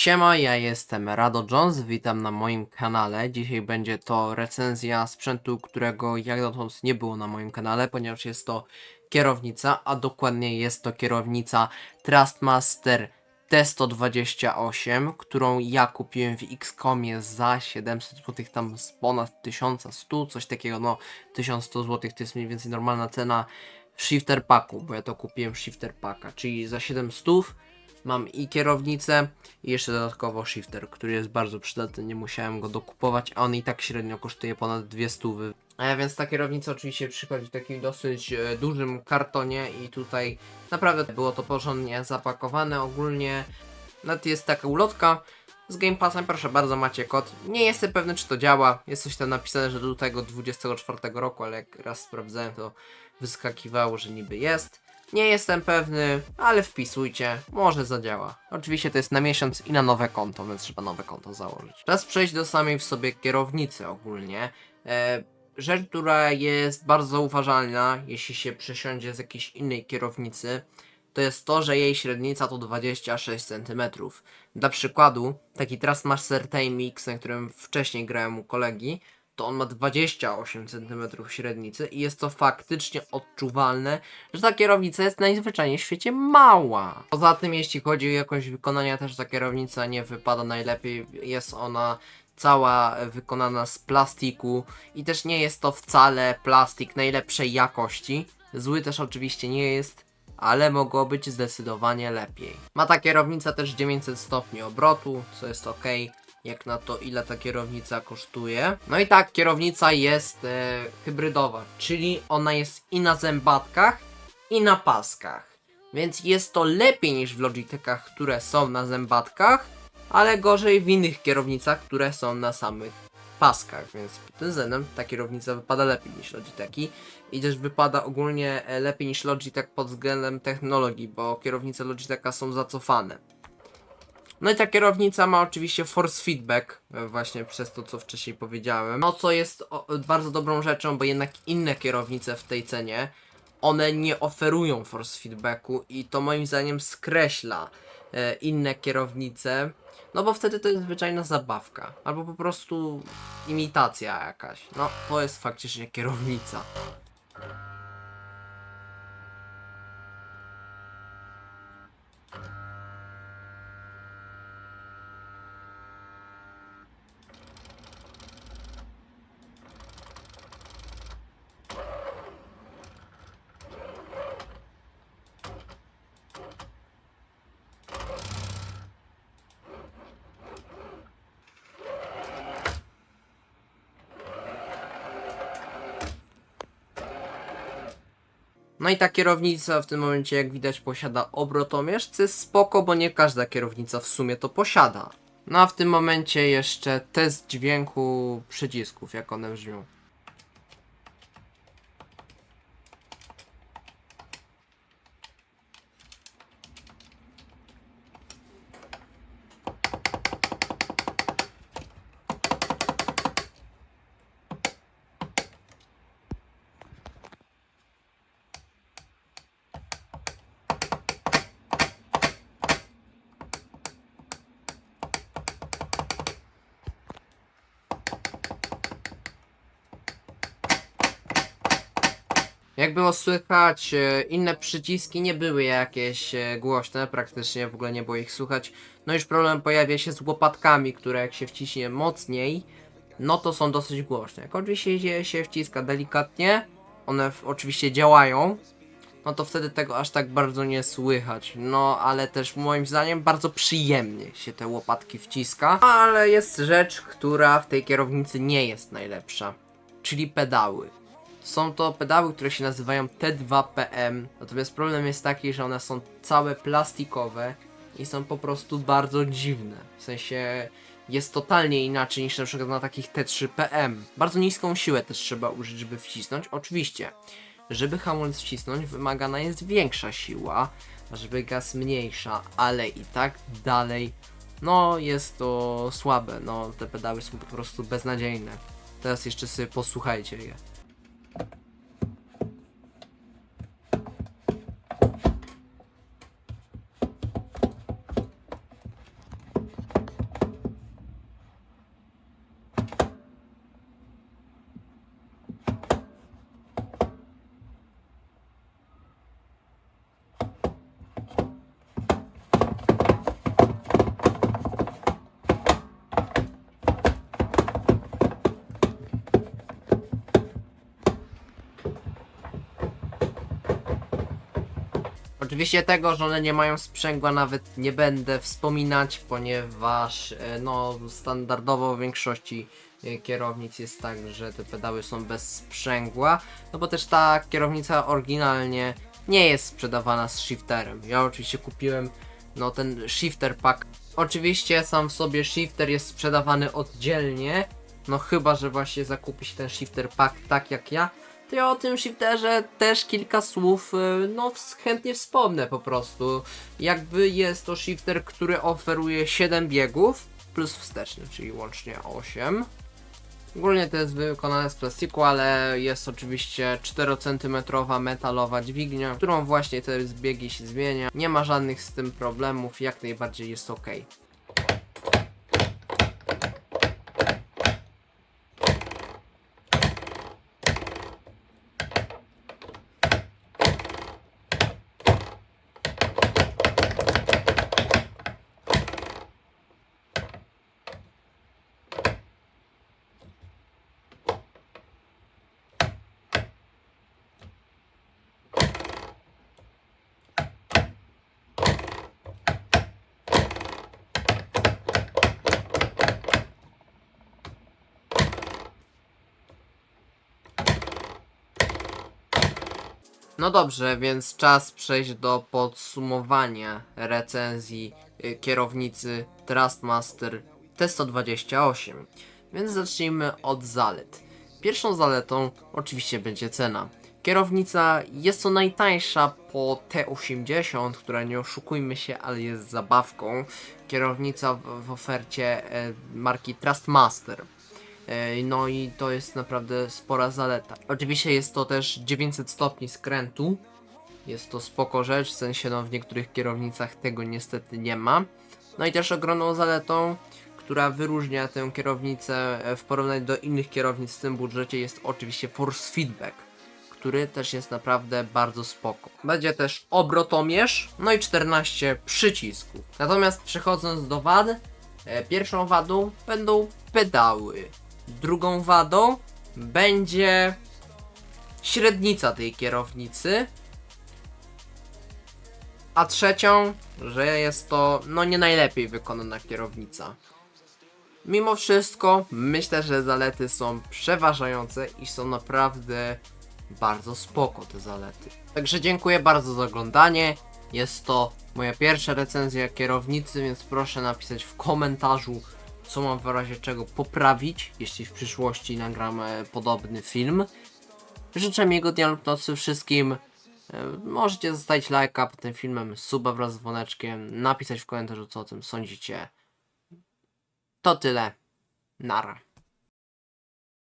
Siema, ja jestem Rado Jones, witam na moim kanale. Dzisiaj będzie to recenzja sprzętu, którego jak dotąd nie było na moim kanale, ponieważ jest to kierownica, a dokładnie jest to kierownica Trustmaster T128, którą ja kupiłem w Xcomie za 700 zł, tam z ponad 1100, coś takiego, no 1100 zł to jest mniej więcej normalna cena w shifter packu, bo ja to kupiłem w shifter packa, czyli za 700 mam i kierownicę i jeszcze dodatkowo shifter, który jest bardzo przydatny, nie musiałem go dokupować, a on i tak średnio kosztuje ponad 200 wy. E, więc ta kierownica oczywiście przychodzi w takim dosyć e, dużym kartonie i tutaj naprawdę było to porządnie zapakowane ogólnie. Nawet jest taka ulotka z Game Passem, proszę bardzo, macie kod. Nie jestem pewny, czy to działa. Jest coś tam napisane, że do tego 24 roku, ale jak raz sprawdzałem, to wyskakiwało, że niby jest. Nie jestem pewny, ale wpisujcie, może zadziała. Oczywiście to jest na miesiąc i na nowe konto, więc trzeba nowe konto założyć. Czas przejść do samej w sobie kierownicy ogólnie. E, rzecz, która jest bardzo zauważalna, jeśli się przesiądzie z jakiejś innej kierownicy, to jest to, że jej średnica to 26 cm. Dla przykładu, taki Trustmaster TMX, na którym wcześniej grałem u kolegi, to on ma 28 cm średnicy i jest to faktycznie odczuwalne, że ta kierownica jest najzwyczajniej w świecie mała. Poza tym, jeśli chodzi o jakość wykonania, też ta kierownica nie wypada najlepiej. Jest ona cała wykonana z plastiku i też nie jest to wcale plastik najlepszej jakości. Zły też oczywiście nie jest, ale mogło być zdecydowanie lepiej. Ma ta kierownica też 900 stopni obrotu, co jest ok, jak na to ile ta kierownica kosztuje. No i tak, kierownica jest e, hybrydowa, czyli ona jest i na zębatkach, i na paskach. Więc jest to lepiej niż w Logitechach, które są na zębatkach, ale gorzej w innych kierownicach, które są na samych paskach, więc pod tym względem ta kierownica wypada lepiej niż Logitechi i też wypada ogólnie e, lepiej niż Logitech pod względem technologii, bo kierownice Logitecha są zacofane. No i ta kierownica ma oczywiście force feedback, e, właśnie przez to, co wcześniej powiedziałem. No, co jest bardzo dobrą rzeczą, bo jednak inne kierownice w tej cenie, one nie oferują force feedbacku i to moim zdaniem skreśla e, inne kierownice, no bo wtedy to jest zwyczajna zabawka, albo po prostu imitacja jakaś. No, to jest faktycznie kierownica. No i ta kierownica w tym momencie, jak widać, posiada obrotomierz, co jest spoko, bo nie każda kierownica w sumie to posiada. No a w tym momencie jeszcze test dźwięku przycisków, jak one brzmią. Jak było słychać, e, inne przyciski nie były jakieś e, głośne, praktycznie w ogóle nie było ich słychać. No już problem pojawia się z łopatkami, które jak się wciśnie mocniej, no to są dosyć głośne. Jak oczywiście się wciska delikatnie, one oczywiście działają, no to wtedy tego aż tak bardzo nie słychać. No ale też moim zdaniem bardzo przyjemnie się te łopatki wciska. Ale jest rzecz, która w tej kierownicy nie jest najlepsza, czyli pedały. Są to pedały, które się nazywają T2PM. Natomiast problem jest taki, że one są całe plastikowe i są po prostu bardzo dziwne. W sensie jest totalnie inaczej niż na przykład na takich T3PM. Bardzo niską siłę też trzeba użyć, żeby wcisnąć. Oczywiście, żeby hamulec wcisnąć, wymagana jest większa siła, a żeby gaz mniejsza, ale i tak dalej. No, jest to słabe. No, te pedały są po prostu beznadziejne. Teraz jeszcze sobie posłuchajcie je. Oczywiście tego, że one nie mają sprzęgła nawet nie będę wspominać, ponieważ e, no standardowo w większości e, kierownic jest tak, że te pedały są bez sprzęgła, no bo też ta kierownica oryginalnie nie jest sprzedawana z shifterem. Ja oczywiście kupiłem no ten shifter pack. Oczywiście sam w sobie shifter jest sprzedawany oddzielnie, no chyba, że właśnie zakupić ten shifter pack tak jak ja, to ja o tym shifterze też kilka słów, y, no chętnie wspomnę po prostu. Jakby jest to shifter, który oferuje 7 biegów plus wsteczny, czyli łącznie 8. Ogólnie to jest wykonane z plastiku, ale jest oczywiście 4 cm metalowa dźwignia, którą właśnie te zbiegi się zmienia. Nie ma żadnych z tym problemów, jak najbardziej jest ok. No dobrze, więc czas przejść do podsumowania recenzji y, kierownicy Trustmaster T128. Więc zacznijmy od zalet. Pierwszą zaletą oczywiście będzie cena. Kierownica jest to najtańsza po T80, która nie oszukujmy się, ale jest zabawką. Kierownica w, w ofercie e, marki Trustmaster. No i to jest naprawdę spora zaleta. Oczywiście jest to też 900 stopni skrętu. Jest to spoko rzecz, w sensie no w niektórych kierownicach tego niestety nie ma. No i też ogromną zaletą, która wyróżnia tę kierownicę e, w porównaniu do innych kierownic w tym budżecie jest oczywiście force feedback, który też jest naprawdę bardzo spoko. Będzie też obrotomierz, no i 14 przycisków. Natomiast przechodząc do wad, e, pierwszą wadą będą pedały. Drugą wadą będzie średnica tej kierownicy. A trzecią, że jest to no nie najlepiej wykonana kierownica. Mimo wszystko myślę, że zalety są przeważające i są naprawdę bardzo spoko te zalety. Także dziękuję bardzo za oglądanie. Jest to moja pierwsza recenzja kierownicy, więc proszę napisać w komentarzu, co mam w razie czego poprawić, jeśli w przyszłości nagram e, podobny film. Życzę miłego dnia lub nocy wszystkim. E, Możecie zostawić lajka pod tym filmem, suba wraz z dzwoneczkiem, napisać w komentarzu co o tym sądzicie. To tyle. Nara.